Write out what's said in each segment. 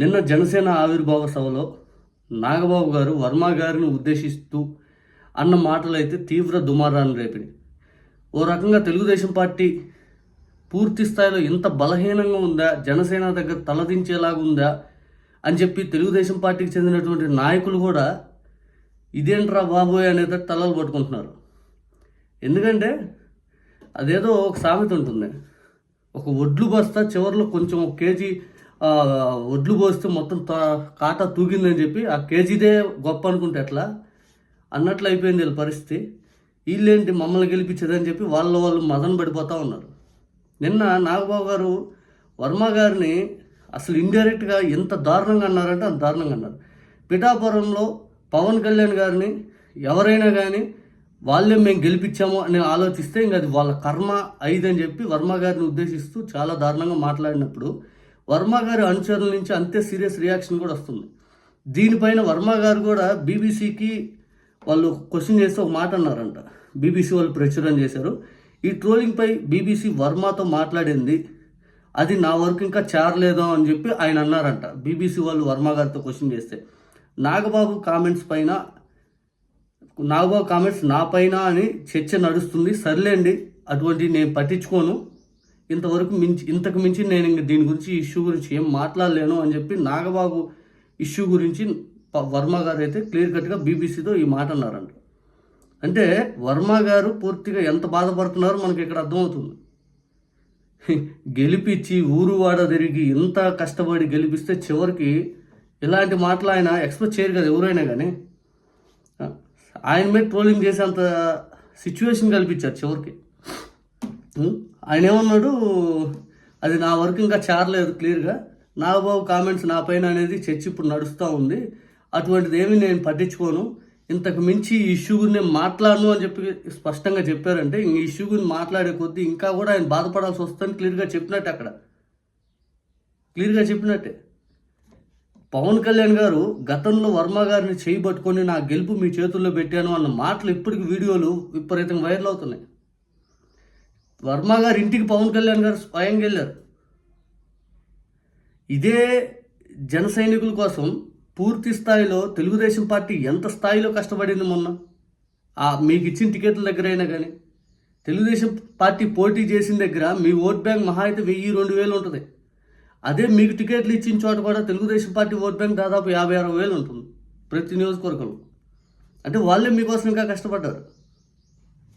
నిన్న జనసేన ఆవిర్భావ సభలో నాగబాబు గారు వర్మ గారిని ఉద్దేశిస్తూ అన్న మాటలు అయితే తీవ్ర దుమారాన్ని రేపినాయి. ఓ రకంగా తెలుగుదేశం పార్టీ పూర్తి స్థాయిలో ఇంత బలహీనంగా ఉందా జనసేన దగ్గర తలదించేలాగా ఉందా అని చెప్పి తెలుగుదేశం పార్టీకి చెందినటువంటి నాయకులు కూడా ఇదేంట్రా బాబోయ్ అనేది తలలు పట్టుకుంటున్నారు. ఎందుకంటే అదేదో ఒక సామెత ఉంటుంది. ఒక వడ్లు బస్తా చివరిలో కొంచెం ఒక కేజీ ఒడ్లు వడ్లు పోస్తే మొత్తం తా- తూగిందని చెప్పి ఆ కేజీదే గొప్ప అనుకుంటే ఎట్లా? అన్నట్లు అయిపోయింది వీళ్ళ పరిస్థితి. వీళ్ళేంటి మమ్మల్ని గెలిపించదని చెప్పి వాళ్ళ వాళ్ళు మదన పడిపోతూ ఉన్నారు. నిన్న నాగబాబు గారు వర్మ గారిని అసలు ఇండైరెక్ట్గా ఎంత దారుణంగా అన్నారంటే అంత దారుణంగా అన్నారు. పిఠాపురంలో పవన్ కళ్యాణ్ గారిని ఎవరైనా కానీ వాళ్ళే మేము గెలిపించాము అని ఆలోచిస్తే ఇంకా అది వాళ్ళ కర్మ అయిదని చెప్పి వర్మ గారిని ఉద్దేశిస్తూ చాలా దారుణంగా మాట్లాడినప్పుడు వర్మ గారి అనుచరుల నుంచి అంతే సీరియస్ రియాక్షన్ కూడా వస్తుంది. దీనిపైన వర్మ గారు కూడా బీబీసీకి వాళ్ళు క్వశ్చన్ చేస్తే ఒక మాట అన్నారంట. బీబీసీ వాళ్ళు ప్రచురణ చేశారు. ఈ ట్రోలింగ్పై బీబీసీ వర్మతో మాట్లాడింది. అది నా వరకు ఇంకా చేరలేదు అని చెప్పి ఆయన అన్నారంట. బీబీసీ వాళ్ళు వర్మ గారితో క్వశ్చన్ చేస్తే. నాగబాబు కామెంట్స్ పైన నాగబాబు కామెంట్స్ నా పైన అని చర్చ నడుస్తుంది. సర్లేండి అటువంటి నేను పట్టించుకోను. ఇంతవరకు మించి ఇంతకు మించి నేను ఇంక దీని గురించి ఇష్యూ గురించి ఏం మాట్లాడలేను అని చెప్పి నాగబాబు ఇష్యూ గురించి వర్మ గారు అయితే క్లియర్ కట్గా బీబీసీతో ఈ మాట అన్నారంట. అంటే వర్మ గారు పూర్తిగా ఎంత బాధపడుతున్నారో మనకి ఇక్కడ అర్థమవుతుంది. గెలిపించి ఊరు వాడ తిరిగి ఇంత కష్టపడి గెలిపిస్తే చివరికి ఇలాంటి మాటలు ఆయన ఎక్స్ప్రెస్ చేయరు కదా ఎవరైనా కానీ ఆయన మీద ట్రోలింగ్ చేసేంత సిచ్యువేషన్ కల్పించారు చివరికి. ఆయన ఏమన్నాడు? అది నా వరకు ఇంకా చేరలేదు క్లియర్గా. నాగబాబు కామెంట్స్ నా పైన అనేది చర్చ ఇప్పుడు నడుస్తూ ఉంది. అటువంటిది ఏమి నేను పట్టించుకోను. ఇంతకు మించి ఈ ఇష్యూ గురించి నేను మాట్లాడను అని చెప్పి స్పష్టంగా చెప్పారంటే ఈ ఇష్యూ గురించి మాట్లాడే కొద్దీ ఇంకా కూడా ఆయన బాధపడాల్సి వస్తుందని క్లియర్గా చెప్పినట్టే అక్కడ. క్లియర్గా చెప్పినట్టే. పవన్ కళ్యాణ్ గారు గతంలో వర్మ గారిని చేయబట్టుకొని నా గెలుపు మీ చేతుల్లో పెట్టాను అన్న మాటలు ఇప్పటికి వీడియోలు విపరీతంగా వైరల్ అవుతున్నాయి. వర్మ గారి ఇంటికి పవన్ కళ్యాణ్ గారు స్వయంగా వెళ్ళారు. ఇదే జన సైనికుల కోసం పూర్తి స్థాయిలో తెలుగుదేశం పార్టీ ఎంత స్థాయిలో కష్టపడింది మొన్న? ఆ మీకు ఇచ్చిన టికెట్ల దగ్గర అయినా కానీ తెలుగుదేశం పార్టీ పోటీ చేసిన దగ్గర మీ ఓట్ బ్యాంక్ మహా అయితే వెయ్యి రెండు వేలు ఉంటుంది. అదే మీకు టికెట్లు ఇచ్చిన చోట కూడా తెలుగుదేశం పార్టీ ఓట్ బ్యాంక్ దాదాపు యాభై అరవై వేలు ఉంటుంది ప్రతి నియోజకవర్గంలో. అంటే వాళ్ళే మీకోసం ఇంకా కష్టపడ్డారు.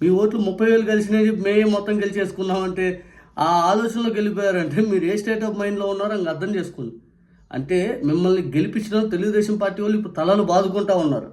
మీ ఓట్లు ముప్పై వేలు కలిసినవి మేమే మొత్తం గెలిచేసుకున్నామంటే ఆ ఆలోచనలో గెలిపోయారంటే మీరు ఏ స్టేట్ ఆఫ్ మైండ్లో ఉన్నారో ఇంక అర్థం చేసుకోండి. అంటే మిమ్మల్ని గెలిపించిన తెలుగుదేశం పార్టీ వాళ్ళు ఇప్పుడు తలలు బాదుకుంటా ఉన్నారు.